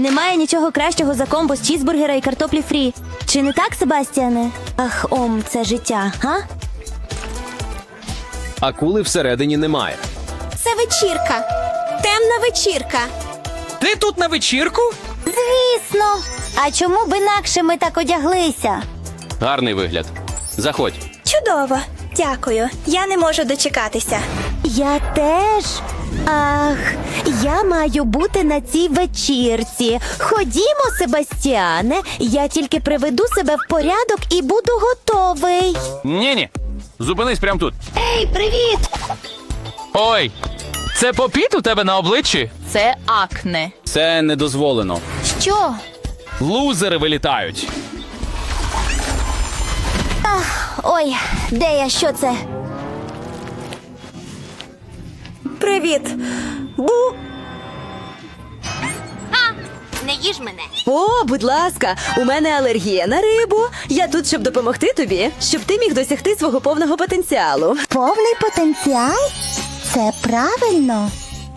Немає нічого кращого за комбо з чізбургера і картоплі фрі. Чи не так, Себастіане? Ах, ом, це життя, га? Акули всередині немає. Це вечірка. Темна вечірка. Ти тут на вечірку? Звісно. А чому б інакше ми так одяглися? Гарний вигляд. Заходь. Чудово. Дякую. Я не можу дочекатися. Я теж. Ах, я маю бути на цій вечірці. Ходімо, Себастіане. Я тільки приведу себе в порядок і буду готовий. Ні, ні. Зупинись прямо тут. Ей, привіт! Ой, це попіт у тебе на обличчі? Це акне. Це не дозволено. Що? Лузери вилітають. Ой, де я? Що це? Привіт. Бу. Не їж мене. О, будь ласка, у мене алергія на рибу. Я тут, щоб допомогти тобі, щоб ти міг досягти свого повного потенціалу. Повний потенціал? Це правильно.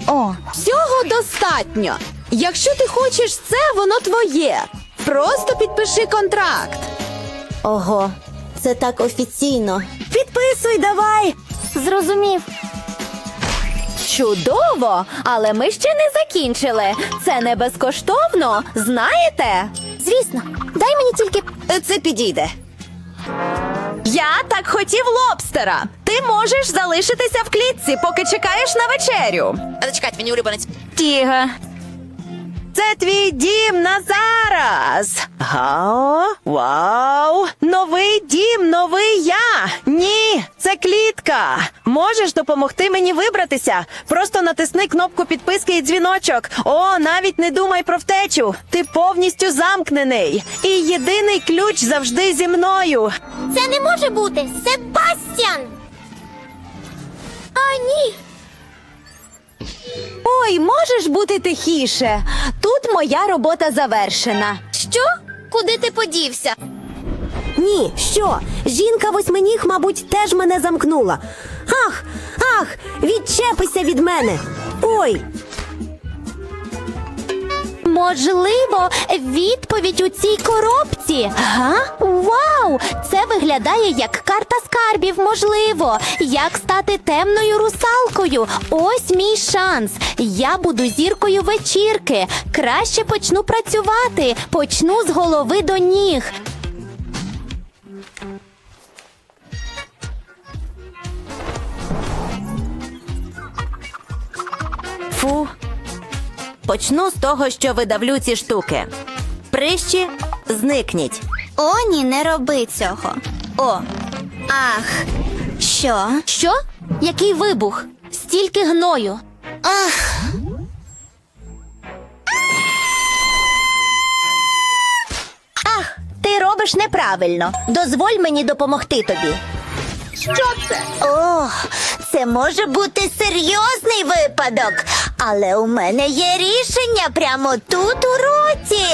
О, Всього достатньо. Якщо ти хочеш це, воно твоє. Просто підпиши контракт. ого, це так офіційно. Підписуй давай. Зрозумів. Чудово, але ми ще не закінчили. Це не безкоштовно, знаєте? Звісно, дай мені тільки. Це підійде. Я так хотів лобстера. Ти можеш залишитися в клітці, поки чекаєш на вечерю. Але чекайте, мені улюбленець. Тіга. Це твій дім на зараз. Гао, вау. Новий дім, новий я. Ні, це клітка. Можеш допомогти мені вибратися? Просто натисни кнопку підписки і дзвіночок. О, навіть не думай про втечу. Ти повністю замкнений. І єдиний ключ завжди зі мною. Це не може бути! Себастьян! А, ні! Ой, можеш бути тихіше. Тут моя робота завершена. Що? Куди ти подівся? Ні, що? Жінка восьминіг, мабуть, теж мене замкнула. Ах, ах, відчепися від мене. Ой, Можливо, відповідь у цій коробці. Га? Вау! Це виглядає як карта скарбів, можливо. Як стати темною русалкою? Ось мій шанс. Я буду зіркою вечірки. Краще почну працювати. Почну з голови до ніг. фу. Почну з того, що видавлю ці штуки. Прищі, зникніть. О, ні, не роби цього. О. Ах. Що? Що? Який вибух? Стільки гною. Ах. Ах, ти робиш неправильно. Дозволь мені допомогти тобі. Що це? О, це може бути серйозний випадок, але у мене є рішення прямо тут у роті.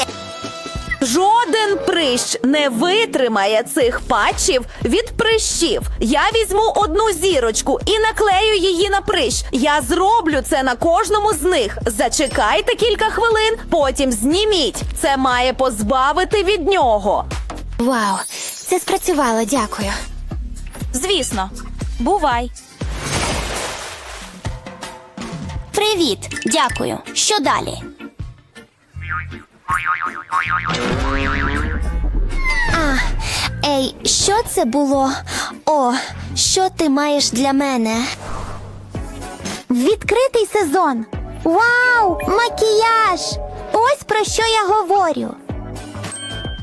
Жоден прищ не витримає цих патчів від прищів. Я візьму одну зірочку і наклею її на прищ. Я зроблю це на кожному з них. Зачекайте кілька хвилин, потім зніміть. Це має позбавити від нього. Вау, це спрацювало, дякую. Звісно. Бувай. Привіт, дякую. Що далі? А, ей, що це було? О, що ти маєш для мене? Відкритий сезон. Вау! Макіяж! Ось про що я говорю.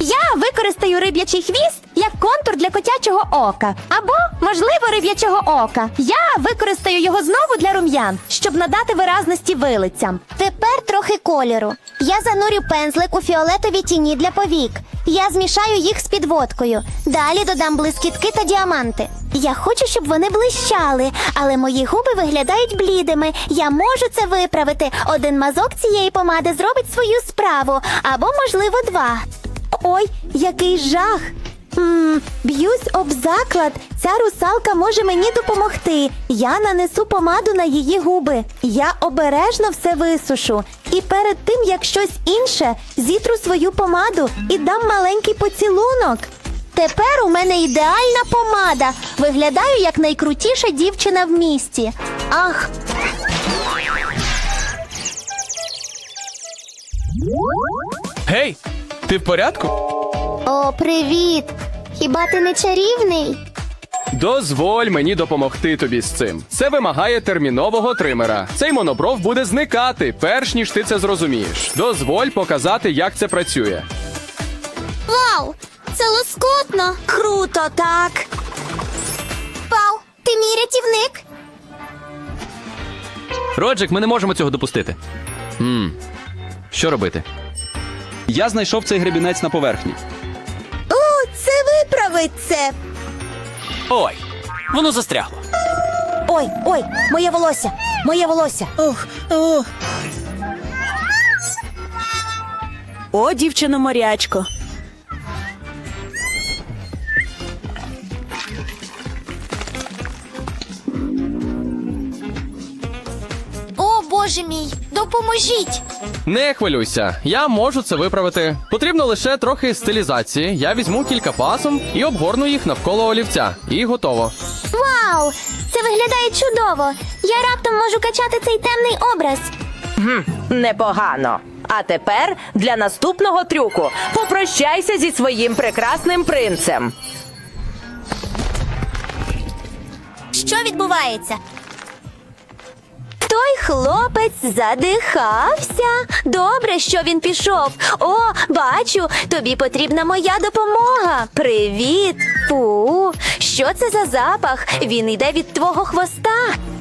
Я використаю риб'ячий хвіст як контур для котячого ока. Або, можливо, риб'ячого ока. Я використаю його знову для рум'ян, щоб надати виразності вилицям. Тепер трохи кольору. Я занурю пензлик у фіолетові тіні для повік. Я змішаю їх з підводкою. Далі додам блискітки та діаманти. Я хочу, щоб вони блищали, але мої губи виглядають блідими. Я можу це виправити. Один мазок цієї помади зробить свою справу, або, можливо, два. Ой, який жах! М, б'юсь об заклад. Ця русалка може мені допомогти. Я нанесу помаду на її губи. Я обережно все висушу. І перед тим, як щось інше, зітру свою помаду і дам маленький поцілунок. Тепер у мене ідеальна помада. Виглядаю як найкрутіша дівчина в місті. Ах, Гей, ти в порядку? о, привіт! Хіба ти не чарівний? Дозволь мені допомогти тобі з цим. Це вимагає термінового тримера. Цей монобров буде зникати, перш ніж ти це зрозумієш. Дозволь показати, як це працює. Вау! Це лоскутно! Круто, так! Вау! Ти мій рятівник? Роджик, ми не можемо цього допустити. Мм. Що робити? Я знайшов цей гребінець на поверхні. О, це виправить це! Ой, воно застрягло. Ой, ой, моє волосся! Моє волосся! Ох, ох. О, дівчино морячко. Боже мій! Допоможіть! Не хвилюйся, я можу це виправити. Потрібно лише трохи стилізації. Я візьму кілька пасом і обгорну їх навколо олівця. І готово. Вау! Це виглядає чудово! Я раптом можу качати цей темний образ. Непогано. А тепер для наступного трюку попрощайся зі своїм прекрасним принцем. Що відбувається? Той хлопець задихався. Добре, що він пішов. О, бачу, тобі потрібна моя допомога. Привіт. Фу, що це за запах? Він йде від твого хвоста.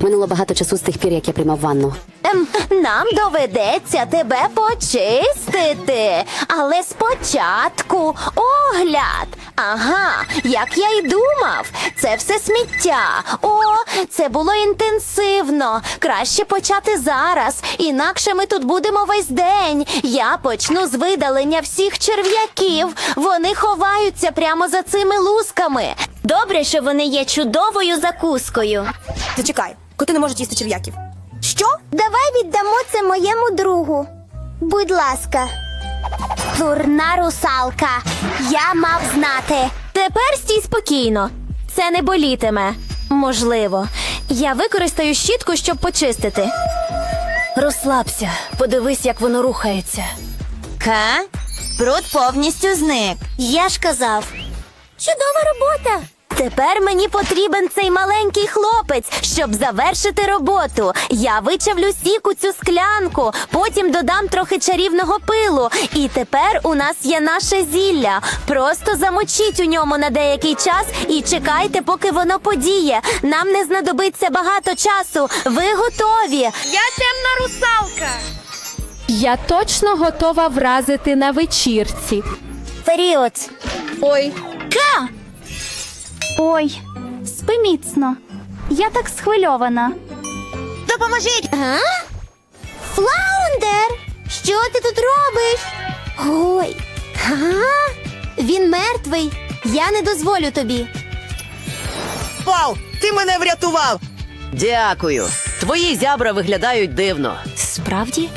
Минуло багато часу з тих пір, як я приймав ванну. Ем, нам доведеться тебе почистити. Але спочатку огляд. Ага, як я й думав, це все сміття. О, це було інтенсивно. Краще почати зараз, інакше ми тут будемо весь день. Я почну з видалення всіх черв'яків. Вони ховаються прямо за цими лусками. Добре, що вони є чудовою закускою. Зачекай, коти не можуть їсти черв'яків. Що? Давай віддамо це моєму другу. Будь ласка. Дурна русалка. Я мав знати. Тепер стій спокійно. Це не болітиме. Можливо. Я використаю щітку, щоб почистити. Розслабся, подивись, як воно рухається. Ка? Бруд повністю зник. Я ж казав. Чудова робота. Тепер мені потрібен цей маленький хлопець, щоб завершити роботу. Я вичавлю сік у цю склянку, потім додам трохи чарівного пилу. І тепер у нас є наше зілля. Просто замочіть у ньому на деякий час і чекайте, поки воно подіє. Нам не знадобиться багато часу. Ви готові. Я точно готова вразити на вечірці. Період. Ой. Ка! Ой, спи міцно. Я так схвильована. Допоможіть! А? Флаундер! Що ти тут робиш? Ой. Га? Він мертвий. Я не дозволю тобі. Вау! Ти мене врятував! Дякую. Твої зябра виглядають дивно. Справді?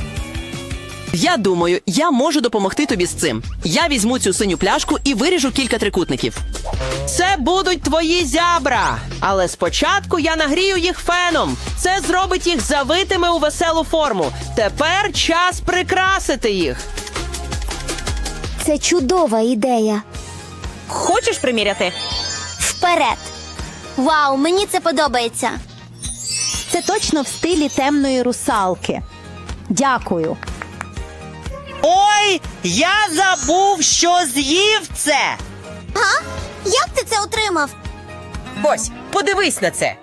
Я думаю, я можу допомогти тобі з цим. Я візьму цю синю пляшку і виріжу кілька трикутників. Це будуть твої зябра. Але спочатку я нагрію їх феном. Це зробить їх завитими у веселу форму. Тепер час прикрасити їх. Це чудова ідея. Хочеш приміряти? Вперед! Вау, мені це подобається. Це точно в стилі темної русалки. Дякую. Ой, я забув, що з'їв це. Га? Як ти це отримав? Ось, подивись на це.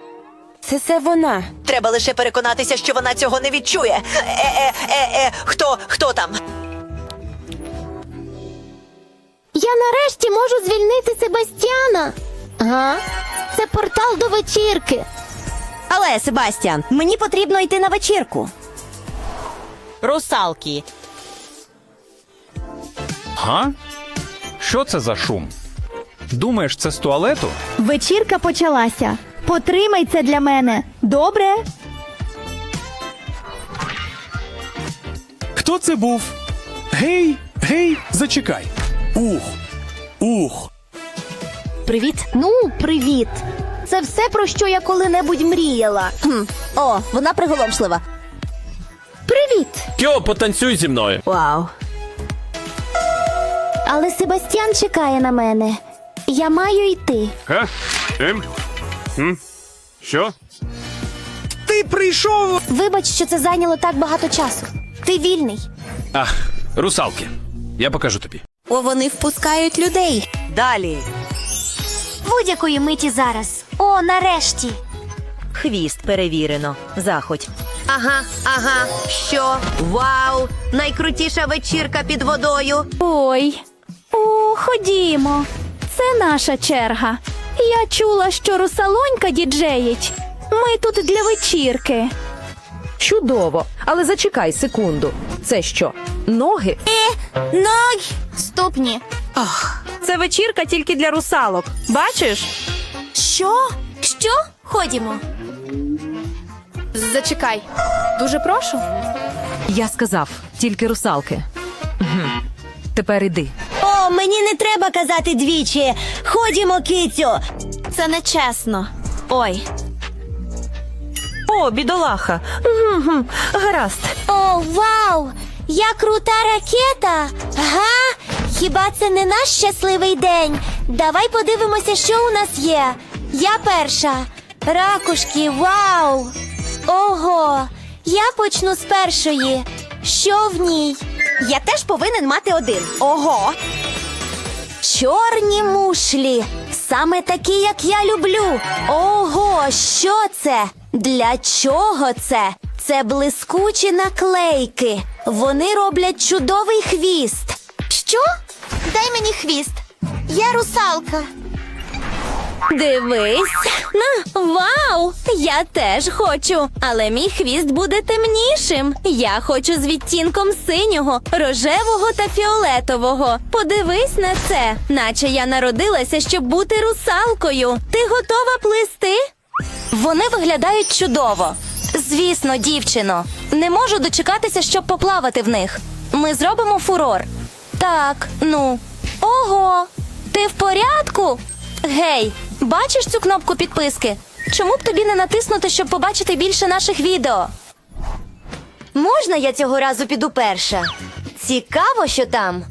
Це це вона. Треба лише переконатися, що вона цього не відчує. Е-е-е-е, хто, хто там? Я нарешті можу звільнити Себастьяна. Ага. Це портал до вечірки. Але, Себастьян, мені потрібно йти на вечірку. Думаєш, це з туалету? Вечірка почалася. Потримай це для мене. Добре? Хто це був? Гей, гей, зачекай. Ух, ух. Привіт. Ну, привіт. Це все, про що я коли-небудь мріяла. Хм. О, вона приголомшлива. Привіт. Кьо, потанцюй зі мною. Вау. Але Себастьян чекає на мене. Я маю йти. Га? Ем? М? Що? Ти прийшов. Вибач, що це зайняло так багато часу. Ти вільний. Ах, русалки. Я покажу тобі. О, вони впускають людей. Далі. Будь-якої миті зараз. О, нарешті. Хвіст перевірено. Заходь. Ага, ага. Що? Вау! Найкрутіша вечірка під водою. Ой. О, ходімо. Це наша черга. Я чула, що русалонька діджеїть. Ми тут для вечірки. Чудово. Але зачекай секунду. Це що? Ноги? Ноги. Ступні. Це вечірка тільки для русалок. Бачиш? Що? Що? Ходімо. Зачекай. Дуже прошу. Я сказав, тільки русалки. Тепер іди. О, мені не треба казати двічі. Ходімо, кицю. Це нечесно. Ой. О, бідолаха. Мгм, Гаразд. О, вау! Я крута ракета. Га? Хіба це не наш щасливий день? Давай подивимося, що у нас є. Я перша. Ракушки, вау! Ого! Я почну з першої. Що в ній? Я теж повинен мати один. Ого! Чорні мушлі. Саме такі, як я люблю. Ого, що це? Для чого це? Це блискучі наклейки. Вони роблять чудовий хвіст. Що? Дай мені хвіст. Я русалка. Дивись. На, вау! Я теж хочу. Але мій хвіст буде темнішим. Я хочу з відтінком синього, рожевого та фіолетового. Подивись на це, наче я народилася, щоб бути русалкою. Ти готова плисти? Вони виглядають чудово. Звісно, дівчино. Не можу дочекатися, щоб поплавати в них. Ми зробимо фурор. Так, ну. Ого! Ти в порядку? Гей, бачиш цю кнопку підписки? Чому б тобі не натиснути, щоб побачити більше наших відео? Можна я цього разу піду перша? Цікаво, що там.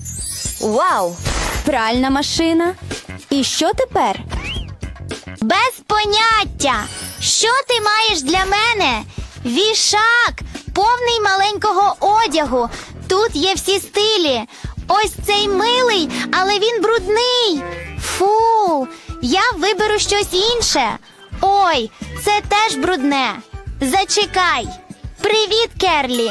Вау! Пральна машина. І що тепер? Без поняття. Що ти маєш для мене? Вішак, повний маленького одягу. Тут є всі стилі. Ось цей милий, але він брудний. Фу, я виберу щось інше. Ой, це теж брудне. Зачекай. Привіт, Керлі.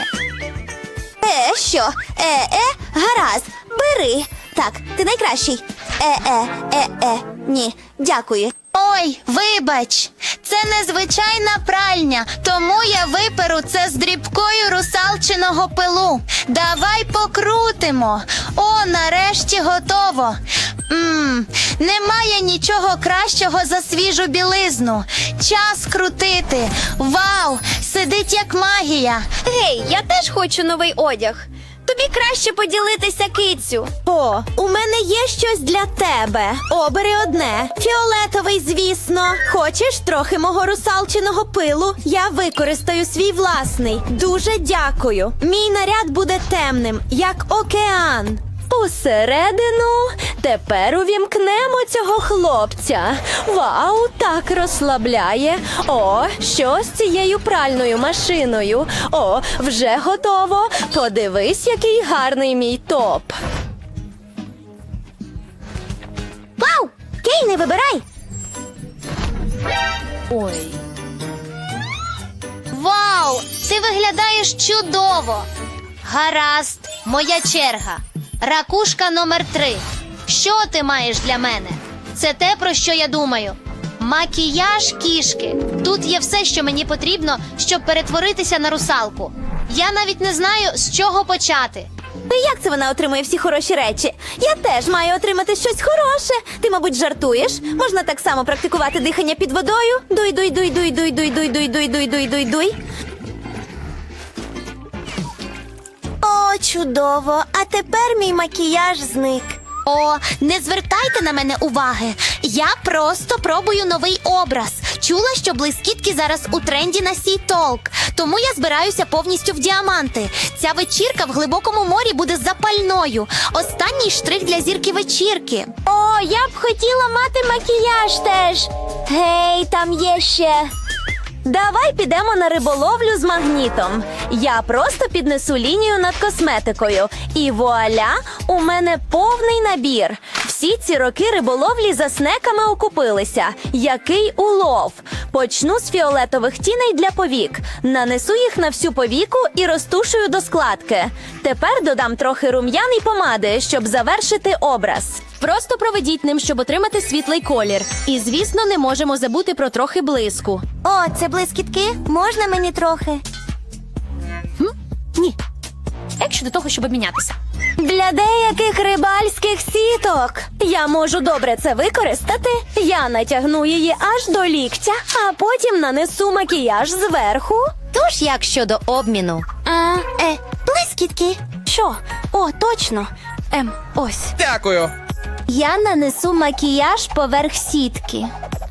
Е, що? Е, е, гаразд, бери. Так, ти найкращий. Е, е, е, е, ні, дякую. Ой, вибач, це незвичайна пральня, тому я виперу це з дрібкою русалчиного пилу. Давай покрутимо. О, нарешті готово. Мм, немає нічого кращого за свіжу білизну. Час крутити. Вау! Сидить як магія. Гей, я теж хочу новий одяг. Тобі краще поділитися кицю. О, у мене є щось для тебе. Обери одне. Фіолетовий, звісно. Хочеш трохи мого русалчиного пилу? Я використаю свій власний. Дуже дякую. Мій наряд буде темним, як океан. Усередину тепер увімкнемо цього хлопця. Вау, так розслабляє. О, що з цією пральною машиною? О, вже готово. Подивись, який гарний мій топ. Вау! Кей, не вибирай! Ой. Вау! Ти виглядаєш чудово! Гаразд, моя черга. Ракушка номер три. Що ти маєш для мене? Це те, про що я думаю. Макіяж кішки. Тут є все, що мені потрібно, щоб перетворитися на русалку. Я навіть не знаю, з чого почати. Як це вона отримує всі хороші речі? Я теж маю отримати щось хороше. Ти, мабуть, жартуєш? Можна так само практикувати дихання під водою. Дуй, дуй, дуй, дуй, дуй, дуй, дуй, дуй, дуй, дуй, дуй, дуй, дуй. О, чудово! А тепер мій макіяж зник. О, не звертайте на мене уваги. Я просто пробую новий образ. Чула, що блискітки зараз у тренді на сій толк. Тому я збираюся повністю в діаманти. Ця вечірка в глибокому морі буде запальною. Останній штрих для зірки вечірки. О, я б хотіла мати макіяж теж. Гей, там є ще. Давай підемо на риболовлю з магнітом. Я просто піднесу лінію над косметикою. І вуаля, у мене повний набір. Всі ці роки риболовлі за снеками окупилися. Який улов! Почну з фіолетових тіней для повік. Нанесу їх на всю повіку і розтушую до складки. Тепер додам трохи рум'ян і помади, щоб завершити образ. Просто проведіть ним, щоб отримати світлий колір. І, звісно, не можемо забути про трохи блиску. О, це блискітки? Можна мені трохи? Ні. Як щодо того, щоб обмінятися? Для деяких рибальських сіток я можу добре це використати. Я натягну її аж до ліктя, а потім нанесу макіяж зверху. Тож як щодо обміну? А, Е, блискітки. що? О, точно. Ем, ось. Дякую. Я нанесу макіяж поверх сітки.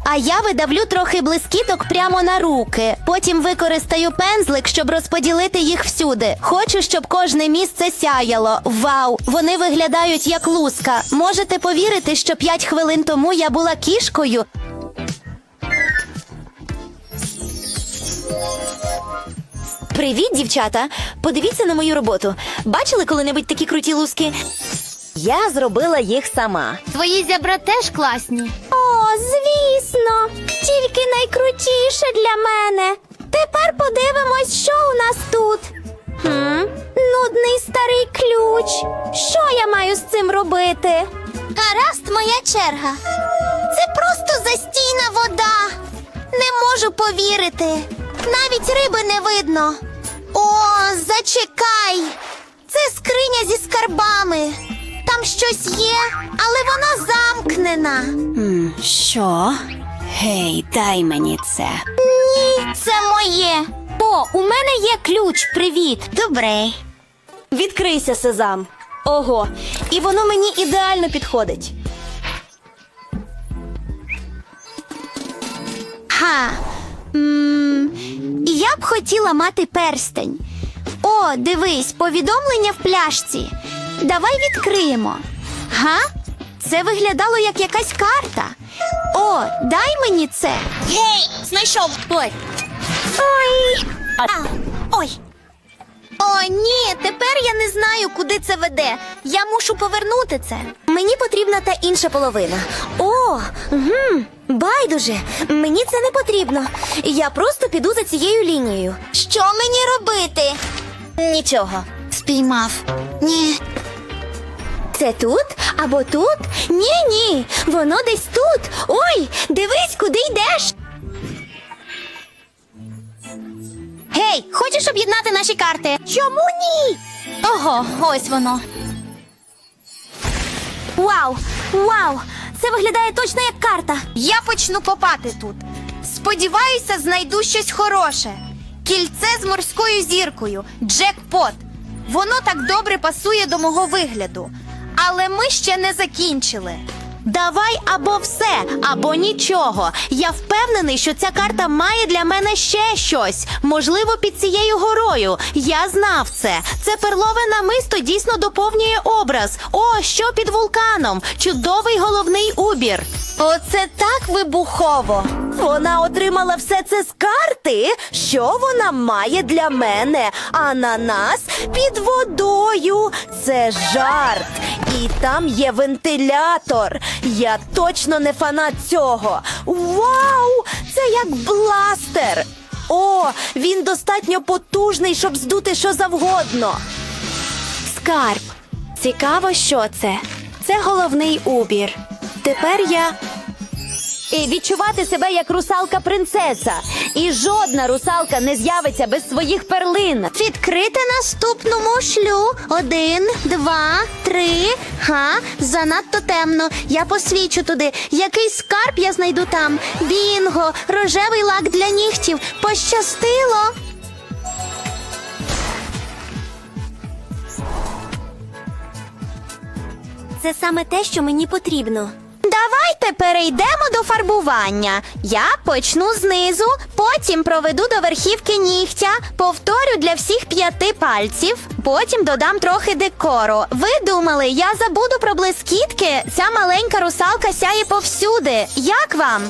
А я видавлю трохи блискіток прямо на руки. Потім використаю пензлик, щоб розподілити їх всюди. Хочу, щоб кожне місце сяяло. Вау! Вони виглядають як луска. Можете повірити, що 5 хвилин тому я була кішкою. Привіт, дівчата! Подивіться на мою роботу. Бачили коли-небудь такі круті луски? Я зробила їх сама. Твої зябра теж класні. О, звісно, тільки найкрутіше для мене. Тепер подивимось, що у нас тут. Хм, нудний старий ключ. Що я маю з цим робити? Гаразд, моя черга. Це просто застійна вода. Не можу повірити. Навіть риби не видно. О, зачекай. Це скриня зі скарбами. Там щось є, але вона замкнена. Що? Гей, дай мені це. Ні, це моє. О, у мене є ключ. Привіт. Добре. Відкрийся, сезам. Ого, і воно мені ідеально підходить. Ха. М, я б хотіла мати перстень. О, дивись, повідомлення в пляшці. Давай відкриємо. Га? Це виглядало як якась карта. О, дай мені це. Гей, знайшов. Ой. Ой. А, ой. О, ні, тепер я не знаю, куди це веде. Я мушу повернути це. Мені потрібна та інша половина. О, угу, байдуже, мені це не потрібно. Я просто піду за цією лінією. Що мені робити? Нічого. Спіймав. Ні. Це тут або тут? Ні, ні, воно десь тут. Ой, дивись, куди йдеш. Гей, хочеш об'єднати наші карти? Чому ні? Ого, ось воно. Вау! Вау! Це виглядає точно як карта. Я почну копати тут. Сподіваюся, знайду щось хороше. Кільце з морською зіркою, джекпот. Воно так добре пасує до мого вигляду. Але ми ще не закінчили. Давай або все, або нічого. Я впевнений, що ця карта має для мене ще щось. Можливо, під цією горою. Я знав це. Це перлове намисто дійсно доповнює образ. О, що під вулканом? Чудовий головний убір. Оце так вибухово. Вона отримала все це з карти. Що вона має для мене? Ананас під водою. Це жарт. І там є вентилятор. Я точно не фанат цього. Вау! Це як бластер. О, він достатньо потужний, щоб здути що завгодно. Скарб. Цікаво, що це. Це головний убір. Тепер я. І відчувати себе як русалка-принцеса. І жодна русалка не з'явиться без своїх перлин. Відкрити наступну мушлю. Один, два, три. Га, занадто темно. Я посвічу туди. Який скарб я знайду там? Бінго, рожевий лак для нігтів. Пощастило. Це саме те, що мені потрібно. Давайте перейдемо до фарбування. Я почну знизу, потім проведу до верхівки нігтя, повторю для всіх п'яти пальців, потім додам трохи декору. Ви думали, я забуду про блискітки? Ця маленька русалка сяє повсюди. Як вам?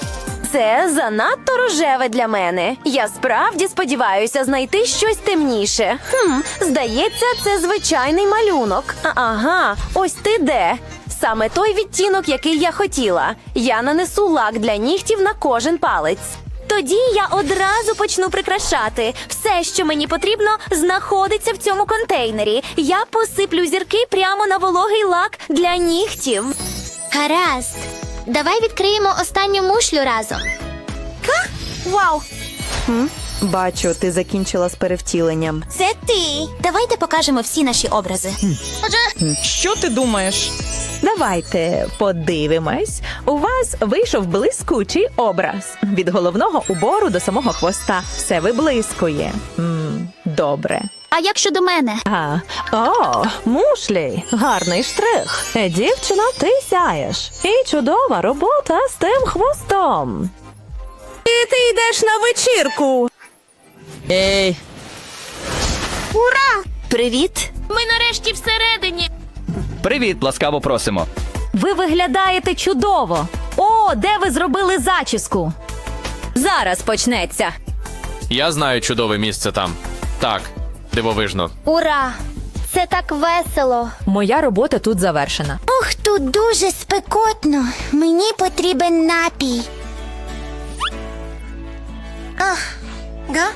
Це занадто рожеве для мене. Я справді сподіваюся знайти щось темніше. Хм, здається, це звичайний малюнок. Ага, ось ти де. Саме той відтінок, який я хотіла. Я нанесу лак для нігтів на кожен палець. Тоді я одразу почну прикрашати. Все, що мені потрібно, знаходиться в цьому контейнері. Я посиплю зірки прямо на вологий лак для нігтів. Гаразд. Давай відкриємо останню мушлю разом. Вау! Бачу, ти закінчила з перевтіленням. Це ти. Давайте покажемо всі наші образи. Що ти думаєш? Давайте подивимось. У вас вийшов блискучий образ від головного убору до самого хвоста. Все виблискує. м добре. А як щодо мене? А, о, мушлі, гарний штрих. Е, Дівчина, ти сяєш. І чудова робота з тим хвостом. І ти йдеш на вечірку. Ей, Привіт. Ми нарешті всередині. Привіт, ласкаво просимо. Ви виглядаєте чудово. О, де ви зробили зачіску? Зараз почнеться. Я знаю чудове місце там. Так, дивовижно. Ура! Це так весело. Моя робота тут завершена. Ух, тут дуже спекотно. Мені потрібен напій. Ах, га?